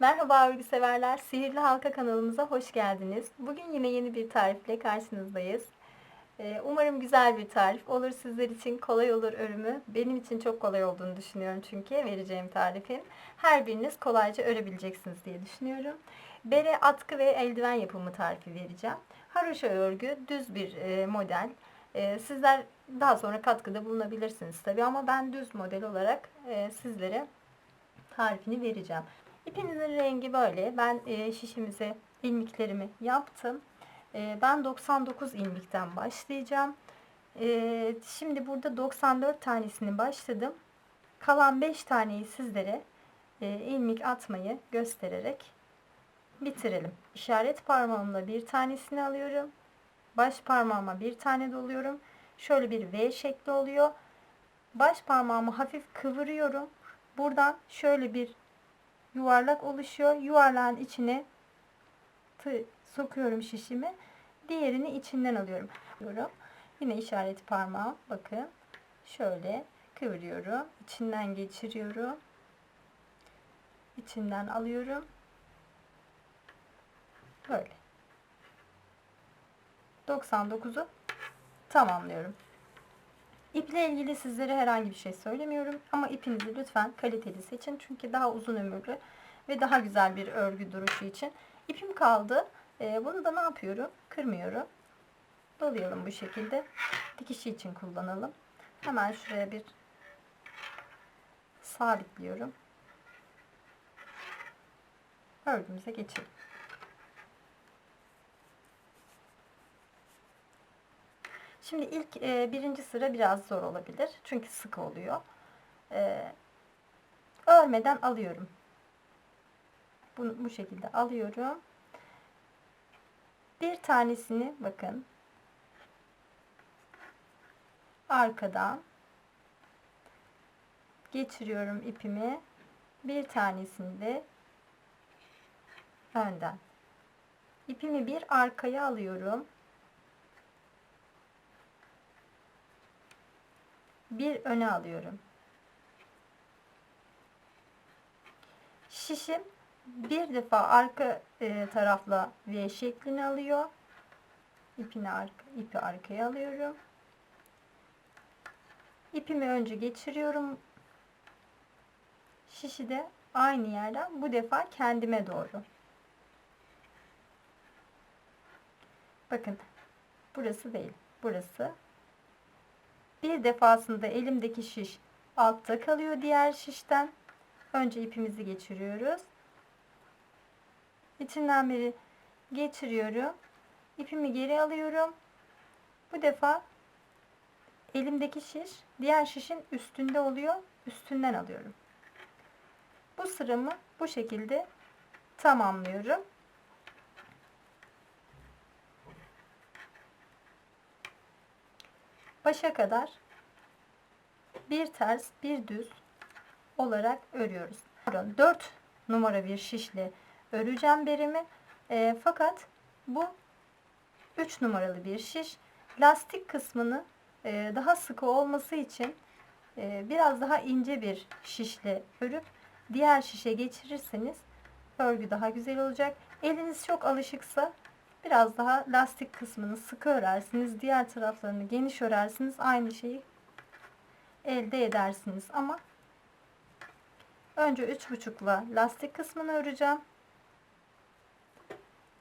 Merhaba örgü severler. Sihirli Halka kanalımıza hoş geldiniz. Bugün yine yeni bir tarifle karşınızdayız. Ee, Umarım güzel bir tarif olur. Sizler için kolay olur örümü. Benim için çok kolay olduğunu düşünüyorum çünkü vereceğim tarifin. Her biriniz kolayca örebileceksiniz diye düşünüyorum. Bere, atkı ve eldiven yapımı tarifi vereceğim. Haroşa örgü düz bir e, model. E, Sizler daha sonra katkıda bulunabilirsiniz tabii ama ben düz model olarak e, sizlere tarifini vereceğim. İpimizin rengi böyle. Ben e, şişimize ilmiklerimi yaptım. E, ben 99 ilmikten başlayacağım. E, şimdi burada 94 tanesini başladım. Kalan 5 taneyi sizlere e, ilmik atmayı göstererek bitirelim. İşaret parmağımla bir tanesini alıyorum. Baş parmağıma bir tane doluyorum. Şöyle bir V şekli oluyor. Baş parmağımı hafif kıvırıyorum. Buradan şöyle bir yuvarlak oluşuyor. Yuvarlağın içine sokuyorum şişimi. Diğerini içinden alıyorum. Yine işaret parmağım. Bakın. Şöyle kıvırıyorum. İçinden geçiriyorum. İçinden alıyorum. Böyle. 99'u tamamlıyorum. İple ilgili sizlere herhangi bir şey söylemiyorum ama ipinizi lütfen kaliteli seçin çünkü daha uzun ömürlü ve daha güzel bir örgü duruşu için. İpim kaldı. Ee, bunu da ne yapıyorum? Kırmıyorum. Dolayalım bu şekilde. Dikişi için kullanalım. Hemen şuraya bir sabitliyorum. Örgümüze geçelim. Şimdi ilk e, birinci sıra biraz zor olabilir. Çünkü sık oluyor. E, örmeden alıyorum. Bunu bu şekilde alıyorum. Bir tanesini bakın arkadan geçiriyorum ipimi. Bir tanesini de önden. İpimi bir arkaya alıyorum. Bir öne alıyorum. Şişim bir defa arka e, tarafla V şeklini alıyor. İpini arka, ipi arkaya alıyorum. İpimi önce geçiriyorum. Şişi de aynı yerden bu defa kendime doğru. Bakın burası değil. Burası bir defasında elimdeki şiş altta kalıyor diğer şişten. Önce ipimizi geçiriyoruz. İçinden beri geçiriyorum. İpimi geri alıyorum. Bu defa elimdeki şiş diğer şişin üstünde oluyor. Üstünden alıyorum. Bu sıramı bu şekilde tamamlıyorum. Başa kadar bir ters bir düz olarak örüyoruz. 4 numara bir şişle öreceğim berimi. E, fakat bu 3 numaralı bir şiş. Lastik kısmını e, daha sıkı olması için e, biraz daha ince bir şişle örüp diğer şişe geçirirseniz örgü daha güzel olacak. Eliniz çok alışıksa Biraz daha lastik kısmını sıkı örersiniz. Diğer taraflarını geniş örersiniz. Aynı şeyi elde edersiniz. Ama önce 3,5'la lastik kısmını öreceğim.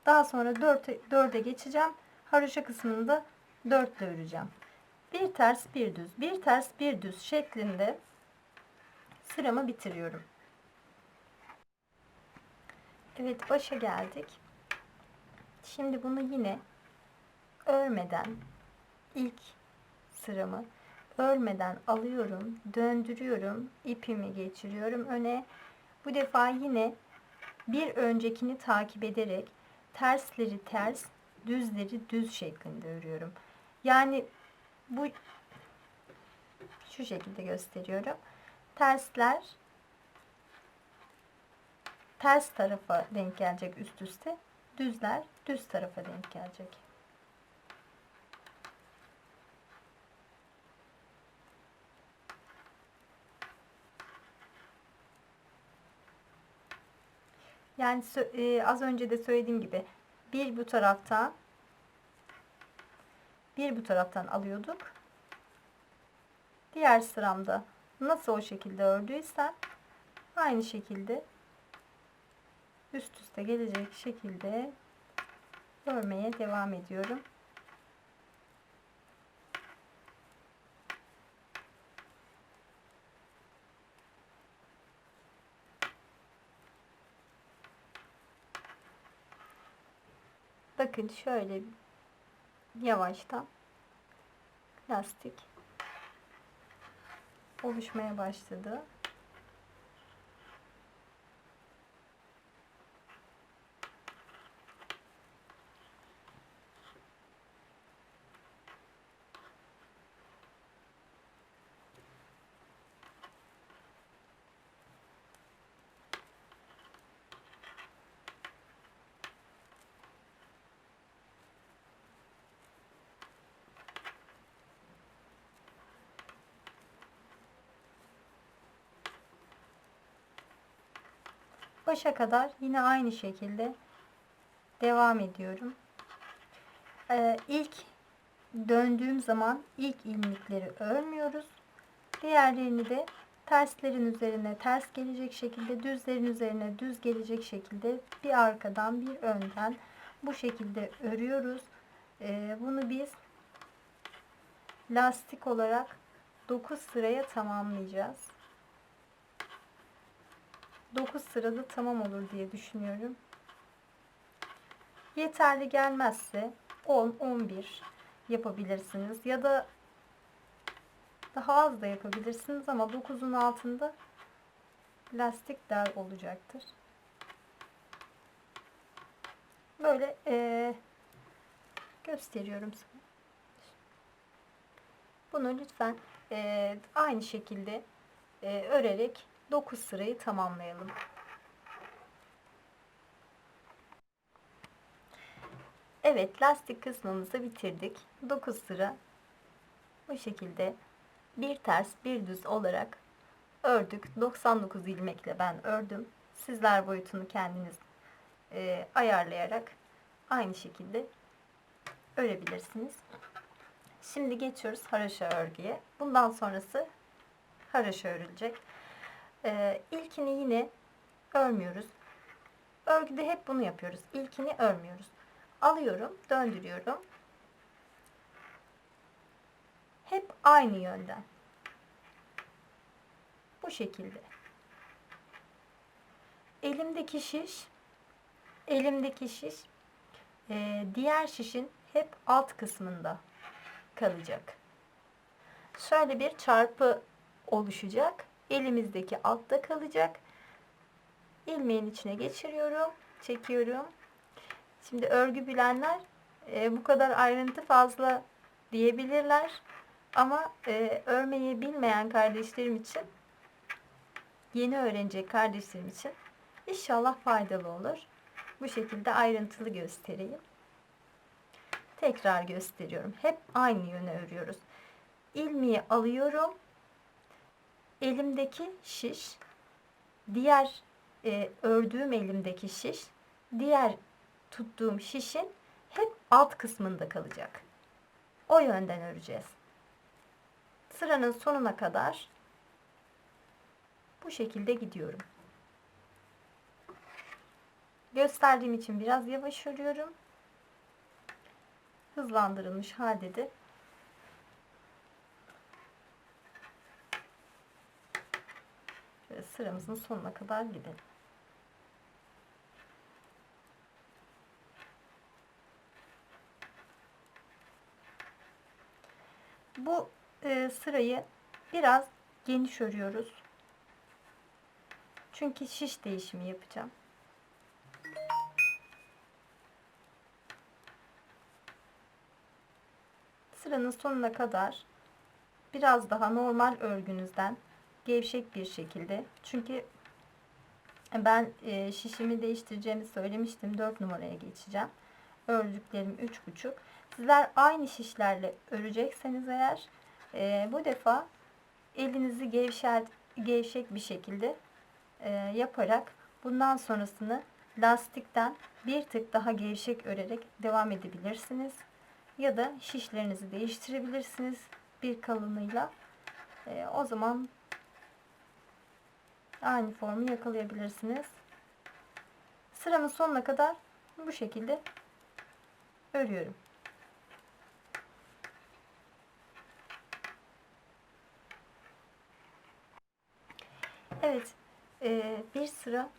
Daha sonra 4'e 4'e geçeceğim. Haroşa kısmını da 4 ile öreceğim. Bir ters bir düz, bir ters bir düz şeklinde sıramı bitiriyorum. Evet başa geldik. Şimdi bunu yine örmeden ilk sıramı örmeden alıyorum, döndürüyorum, ipimi geçiriyorum öne. Bu defa yine bir öncekini takip ederek tersleri ters, düzleri düz şeklinde örüyorum. Yani bu şu şekilde gösteriyorum. Tersler ters tarafa denk gelecek üst üste düzler düz tarafa denk gelecek. Yani e, az önce de söylediğim gibi bir bu taraftan bir bu taraftan alıyorduk. Diğer sıramda nasıl o şekilde ördüysem aynı şekilde üst üste gelecek şekilde örmeye devam ediyorum. Bakın şöyle yavaştan lastik oluşmaya başladı. Başa kadar yine aynı şekilde devam ediyorum. Ee, ilk döndüğüm zaman ilk ilmekleri örmüyoruz. Diğerlerini de terslerin üzerine ters gelecek şekilde, düzlerin üzerine düz gelecek şekilde bir arkadan bir önden bu şekilde örüyoruz. Ee, bunu biz lastik olarak 9 sıraya tamamlayacağız. 9 sırada tamam olur diye düşünüyorum. Yeterli gelmezse 10 11 yapabilirsiniz ya da daha az da yapabilirsiniz ama 9'un altında lastik dar olacaktır. Böyle e, gösteriyorum size. Bunu lütfen e, aynı şekilde e, örerek 9 sırayı tamamlayalım. Evet lastik kısmımızı bitirdik. 9 sıra bu şekilde bir ters bir düz olarak ördük. 99 ilmekle ben ördüm. Sizler boyutunu kendiniz e, ayarlayarak aynı şekilde örebilirsiniz. Şimdi geçiyoruz haraşa örgüye. Bundan sonrası haraşa örülecek. Ee, ilkini yine örmüyoruz. Örgüde hep bunu yapıyoruz. İlkini örmüyoruz. Alıyorum, döndürüyorum. Hep aynı yönden. Bu şekilde. Elimdeki şiş, elimdeki şiş, e, diğer şişin hep alt kısmında kalacak. Şöyle bir çarpı oluşacak. Elimizdeki altta kalacak. İlmeğin içine geçiriyorum. Çekiyorum. Şimdi örgü bilenler e, bu kadar ayrıntı fazla diyebilirler. Ama e, örmeyi bilmeyen kardeşlerim için yeni öğrenecek kardeşlerim için inşallah faydalı olur. Bu şekilde ayrıntılı göstereyim. Tekrar gösteriyorum. Hep aynı yöne örüyoruz. İlmeği alıyorum elimdeki şiş, diğer e, ördüğüm elimdeki şiş, diğer tuttuğum şişin hep alt kısmında kalacak. O yönden öreceğiz. Sıranın sonuna kadar bu şekilde gidiyorum. Gösterdiğim için biraz yavaş örüyorum. Hızlandırılmış halde de sıramızın sonuna kadar gidelim. Bu e, sırayı biraz geniş örüyoruz. Çünkü şiş değişimi yapacağım. Sıranın sonuna kadar biraz daha normal örgünüzden gevşek bir şekilde. Çünkü ben e, şişimi değiştireceğimi söylemiştim. 4 numaraya geçeceğim. Ördüklerim 3,5. Sizler aynı şişlerle örecekseniz eğer e, bu defa elinizi gevşer, gevşek bir şekilde e, yaparak bundan sonrasını lastikten bir tık daha gevşek örerek devam edebilirsiniz. Ya da şişlerinizi değiştirebilirsiniz bir kalınlığıyla. Ee, o zaman aynı formu yakalayabilirsiniz. Sıramın sonuna kadar bu şekilde örüyorum. Evet, e, bir sıra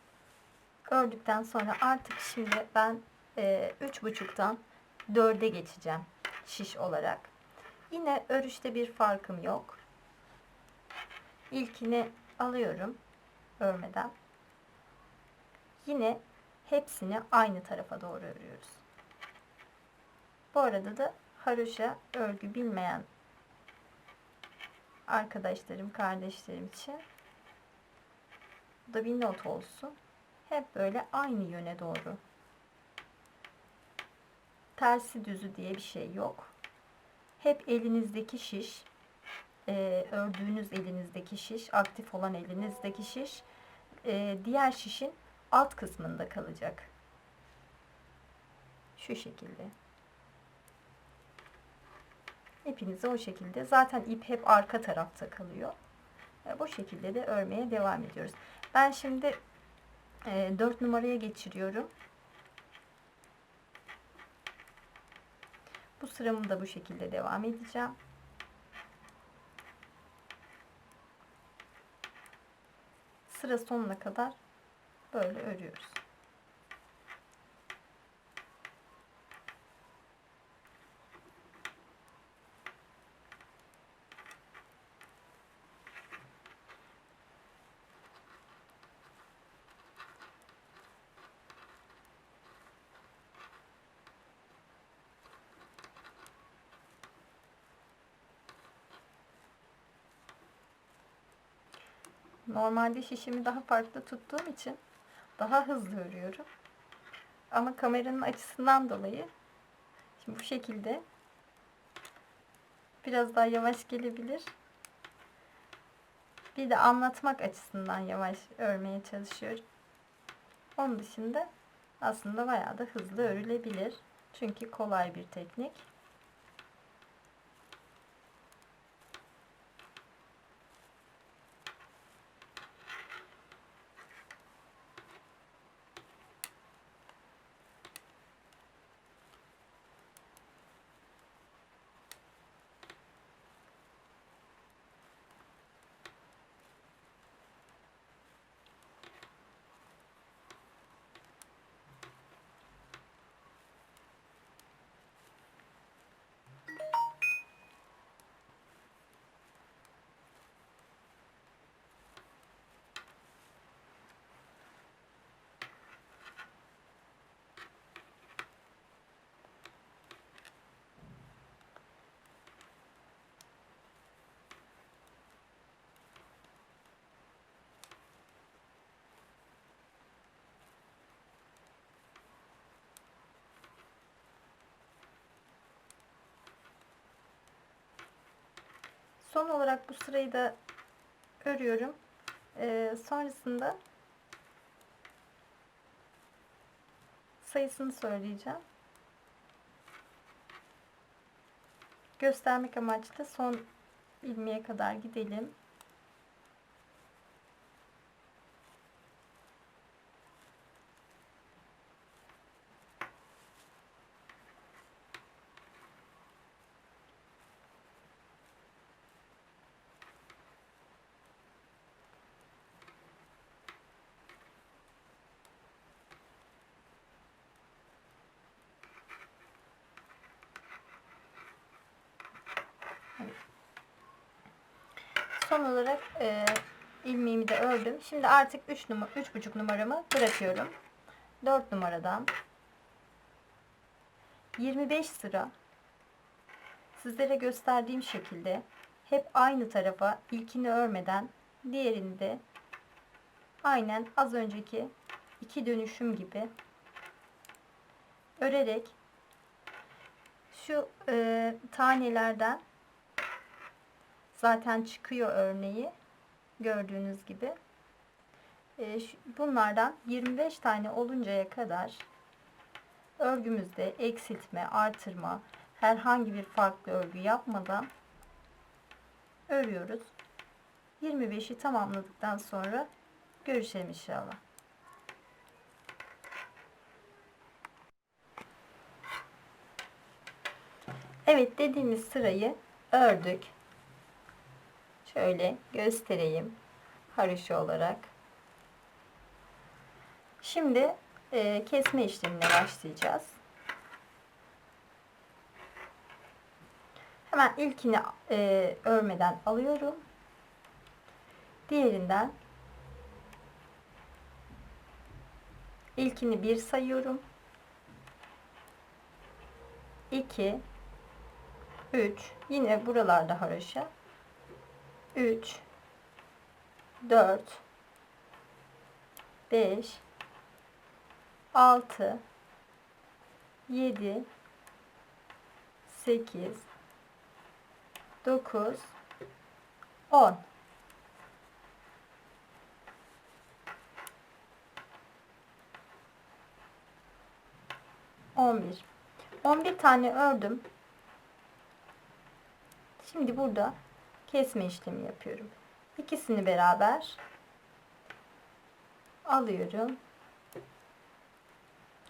ördükten sonra artık şimdi ben e, üç buçuktan dörde geçeceğim şiş olarak. Yine örüşte bir farkım yok. İlkini alıyorum örmeden. Yine hepsini aynı tarafa doğru örüyoruz. Bu arada da haroşa örgü bilmeyen arkadaşlarım, kardeşlerim için bu da bir not olsun. Hep böyle aynı yöne doğru. Tersi düzü diye bir şey yok. Hep elinizdeki şiş, e, ördüğünüz elinizdeki şiş, aktif olan elinizdeki şiş, e, diğer şişin alt kısmında kalacak. Şu şekilde. İpinizi o şekilde. Zaten ip hep arka tarafta kalıyor. E, bu şekilde de örmeye devam ediyoruz. Ben şimdi e, 4 numaraya geçiriyorum. Bu sıramı da bu şekilde devam edeceğim. Sıra sonuna kadar böyle örüyoruz. Normalde şişimi daha farklı tuttuğum için daha hızlı örüyorum. Ama kameranın açısından dolayı şimdi bu şekilde biraz daha yavaş gelebilir. Bir de anlatmak açısından yavaş örmeye çalışıyorum. Onun dışında aslında bayağı da hızlı örülebilir. Çünkü kolay bir teknik. Son olarak bu sırayı da örüyorum. Ee, sonrasında sayısını söyleyeceğim. Göstermek amaçlı son ilmeğe kadar gidelim. Son olarak e, ilmeğimi de ördüm. Şimdi artık 3 numara 3,5 numaramı bırakıyorum. 4 numaradan 25 sıra sizlere gösterdiğim şekilde hep aynı tarafa ilkini örmeden diğerini de aynen az önceki iki dönüşüm gibi örerek şu e, tanelerden zaten çıkıyor örneği gördüğünüz gibi e, bunlardan 25 tane oluncaya kadar örgümüzde eksiltme, artırma, herhangi bir farklı örgü yapmadan örüyoruz. 25'i tamamladıktan sonra görüşelim inşallah. Evet dediğimiz sırayı ördük. Şöyle göstereyim haroşa olarak. Şimdi e, kesme işlemine başlayacağız. Hemen ilkini e, örmeden alıyorum. Diğerinden ilkini bir sayıyorum. 2 3 yine buralarda haroşa 3 4 5 6 7 8 9 10 11 11 tane ördüm. Şimdi burada kesme işlemi yapıyorum. İkisini beraber alıyorum.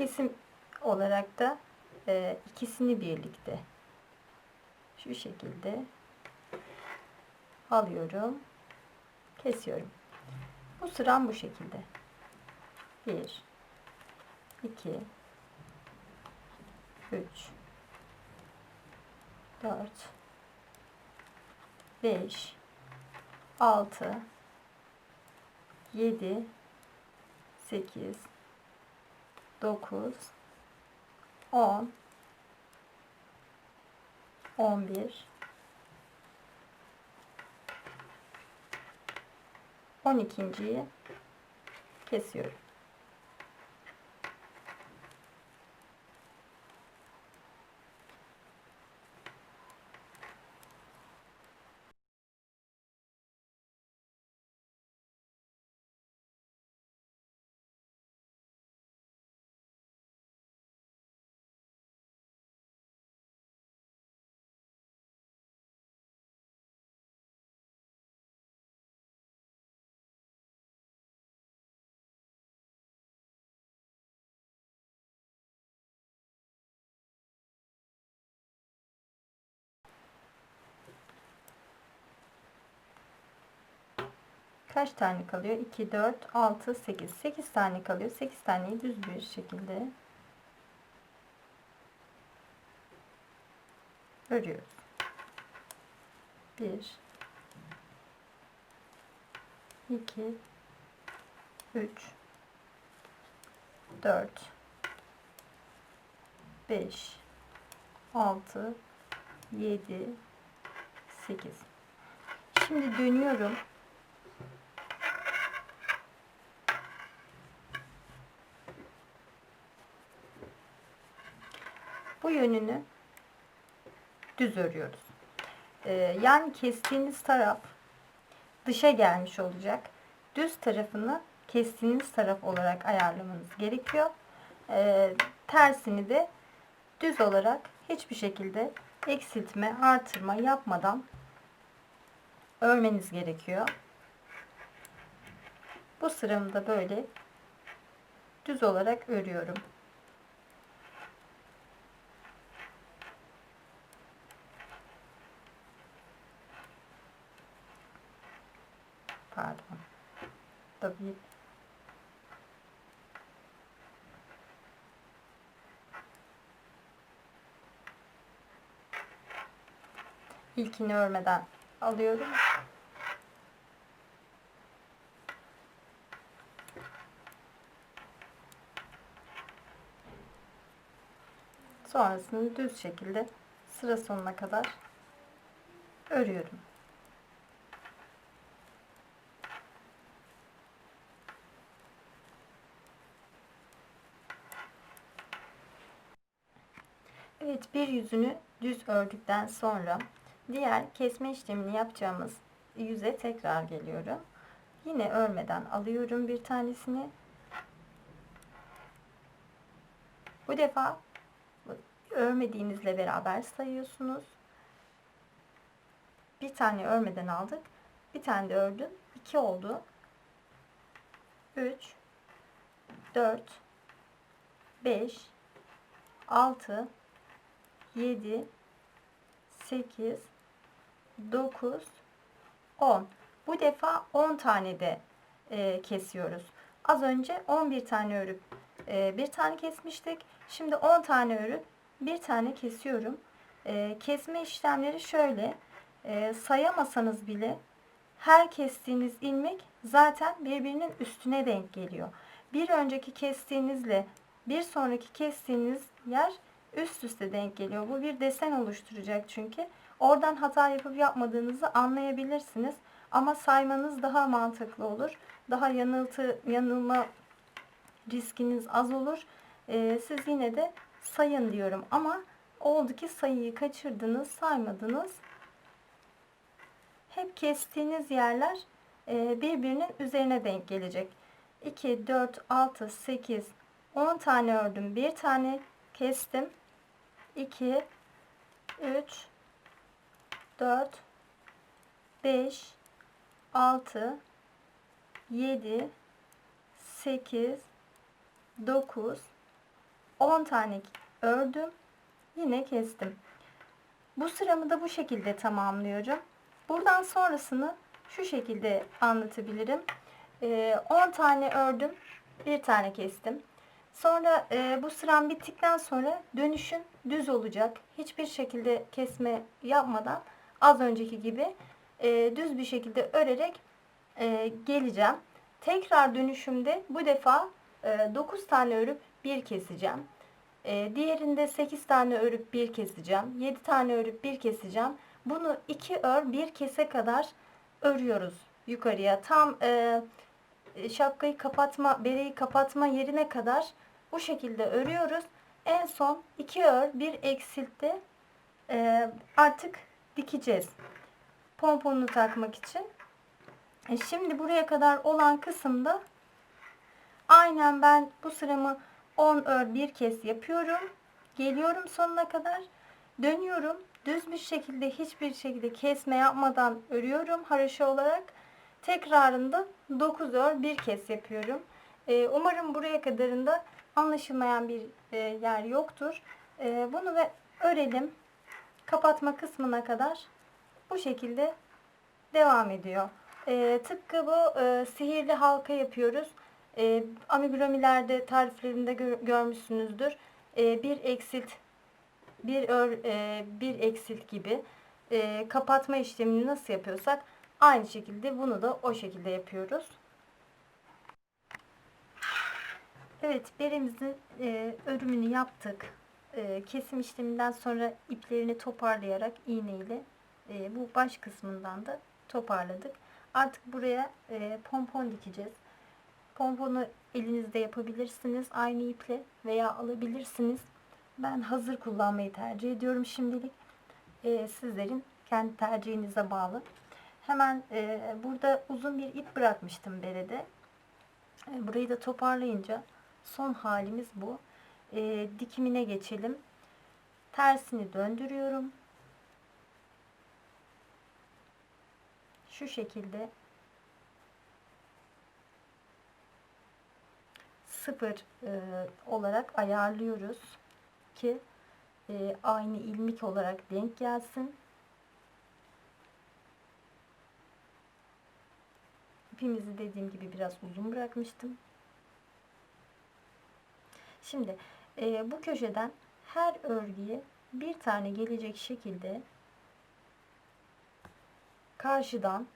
Kesim olarak da e, ikisini birlikte şu şekilde alıyorum. Kesiyorum. Bu sıram bu şekilde. 1 2 3 4 5 6 7 8 9 10 11 12.yi kesiyorum. Kaç tane kalıyor? 2, 4, 6, 8. 8 tane kalıyor. 8 taneyi düz bir şekilde örüyoruz. 1 2 3 4 5 6 7 8 Şimdi dönüyorum. Bu yönünü düz örüyoruz. Ee, yani kestiğiniz taraf dışa gelmiş olacak. Düz tarafını kestiğiniz taraf olarak ayarlamanız gerekiyor. Ee, tersini de düz olarak hiçbir şekilde eksiltme, artırma yapmadan örmeniz gerekiyor. Bu sıramı da böyle düz olarak örüyorum. pardon. Tabii ilkini örmeden alıyorum. Sonrasını düz şekilde sıra sonuna kadar örüyorum. Evet bir yüzünü düz ördükten sonra diğer kesme işlemini yapacağımız yüze tekrar geliyorum. Yine örmeden alıyorum bir tanesini. Bu defa örmediğinizle beraber sayıyorsunuz. Bir tane örmeden aldık. Bir tane de ördüm. 2 oldu. 3 4 5 6 7 8 9 10 bu defa 10 tane de e, kesiyoruz. Az önce 11 tane örüp e, bir tane kesmiştik. Şimdi 10 tane örüp bir tane kesiyorum. E, kesme işlemleri şöyle. E, sayamasanız bile her kestiğiniz ilmek zaten birbirinin üstüne denk geliyor. Bir önceki kestiğinizle bir sonraki kestiğiniz yer üst üste denk geliyor. Bu bir desen oluşturacak çünkü. Oradan hata yapıp yapmadığınızı anlayabilirsiniz. Ama saymanız daha mantıklı olur. Daha yanıltı, yanılma riskiniz az olur. Ee, siz yine de sayın diyorum. Ama oldu ki sayıyı kaçırdınız, saymadınız. Hep kestiğiniz yerler e, birbirinin üzerine denk gelecek. 2, 4, 6, 8, 10 tane ördüm. Bir tane kestim. 2, 3, 4, 5, 6, 7, 8, 9, 10 tane ördüm. Yine kestim. Bu sıramı da bu şekilde tamamlıyorum. Buradan sonrasını şu şekilde anlatabilirim. 10 ee, tane ördüm. Bir tane kestim. Sonra e, bu sıram bittikten sonra dönüşüm düz olacak. Hiçbir şekilde kesme yapmadan az önceki gibi e, düz bir şekilde örerek e, geleceğim. Tekrar dönüşümde bu defa e, 9 tane örüp bir keseceğim. E, diğerinde 8 tane örüp bir keseceğim. 7 tane örüp bir keseceğim. Bunu 2 ör bir kese kadar örüyoruz yukarıya. Tam e, şapkayı kapatma, bereyi kapatma yerine kadar bu şekilde örüyoruz. En son 2 ör bir eksiltti. E, artık dikeceğiz pomponunu takmak için. E şimdi buraya kadar olan kısımda aynen ben bu sıramı 10 ör bir kez yapıyorum. Geliyorum sonuna kadar. Dönüyorum. Düz bir şekilde hiçbir şekilde kesme yapmadan örüyorum haraşo olarak. Tekrarında 9 ör bir kez yapıyorum. E, umarım buraya kadarında anlaşılmayan bir e, yer yoktur. E, bunu ve örelim. Kapatma kısmına kadar bu şekilde devam ediyor. E, tıpkı bu e, sihirli halka yapıyoruz. E, amigurumilerde tariflerinde gör, görmüşsünüzdür. Bir eksilt, bir ör, e, bir eksilt gibi kapatma işlemini nasıl yapıyorsak aynı şekilde bunu da o şekilde yapıyoruz. Evet, berimizin e, örümünü yaptık. E, kesim işleminden sonra iplerini toparlayarak iğne ile e, bu baş kısmından da toparladık. Artık buraya e, pompon dikeceğiz. Pomponu elinizde yapabilirsiniz aynı iple veya alabilirsiniz. Ben hazır kullanmayı tercih ediyorum şimdilik. E, sizlerin kendi tercihinize bağlı. Hemen e, burada uzun bir ip bırakmıştım berede. E, burayı da toparlayınca son halimiz bu. E, dikimine geçelim. Tersini döndürüyorum. şu şekilde sıfır e, olarak ayarlıyoruz ki e, aynı ilmik olarak denk gelsin. İpimizi dediğim gibi biraz uzun bırakmıştım. Şimdi e, bu köşeden her örgüye bir tane gelecek şekilde karşıdan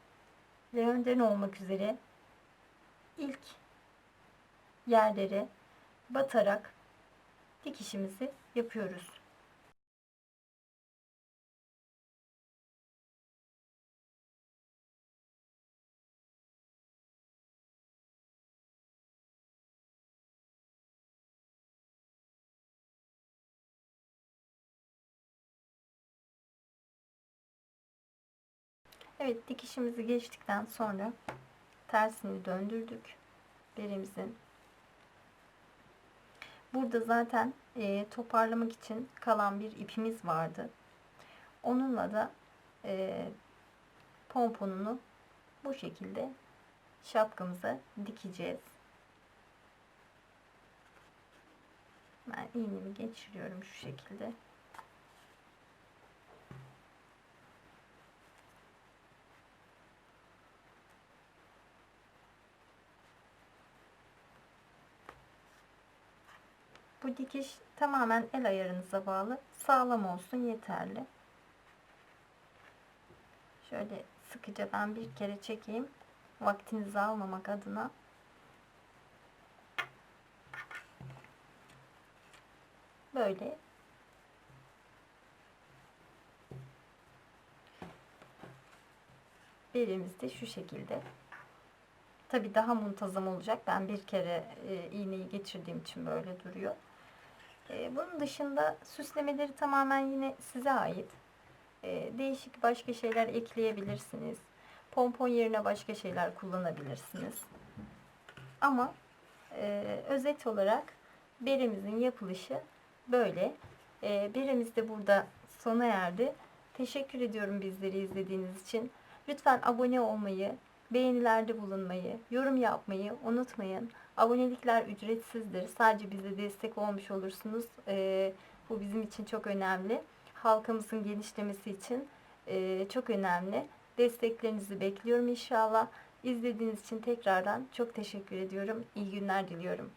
ve önden olmak üzere ilk yerlere batarak dikişimizi yapıyoruz. Evet dikişimizi geçtikten sonra tersini döndürdük berimizin. Burada zaten e, toparlamak için kalan bir ipimiz vardı. Onunla da e, pomponunu bu şekilde şapkamıza dikeceğiz. Ben iğnemi geçiriyorum şu şekilde. Dikiş tamamen el ayarınıza bağlı. Sağlam olsun yeterli. Şöyle sıkıca ben bir kere çekeyim. Vaktinizi almamak adına. Böyle belimiz de şu şekilde. Tabi daha muntazam olacak. Ben bir kere e, iğneyi geçirdiğim için böyle duruyor. E, bunun dışında süslemeleri tamamen yine size ait. E, değişik başka şeyler ekleyebilirsiniz. Pompon yerine başka şeyler kullanabilirsiniz. Ama e, özet olarak berimizin yapılışı böyle. E, berimiz de burada sona erdi. Teşekkür ediyorum bizleri izlediğiniz için. Lütfen abone olmayı, beğenilerde bulunmayı, yorum yapmayı unutmayın. Abonelikler ücretsizdir. Sadece bize destek olmuş olursunuz. Ee, bu bizim için çok önemli. Halkımızın genişlemesi için e, çok önemli. Desteklerinizi bekliyorum inşallah. İzlediğiniz için tekrardan çok teşekkür ediyorum. İyi günler diliyorum.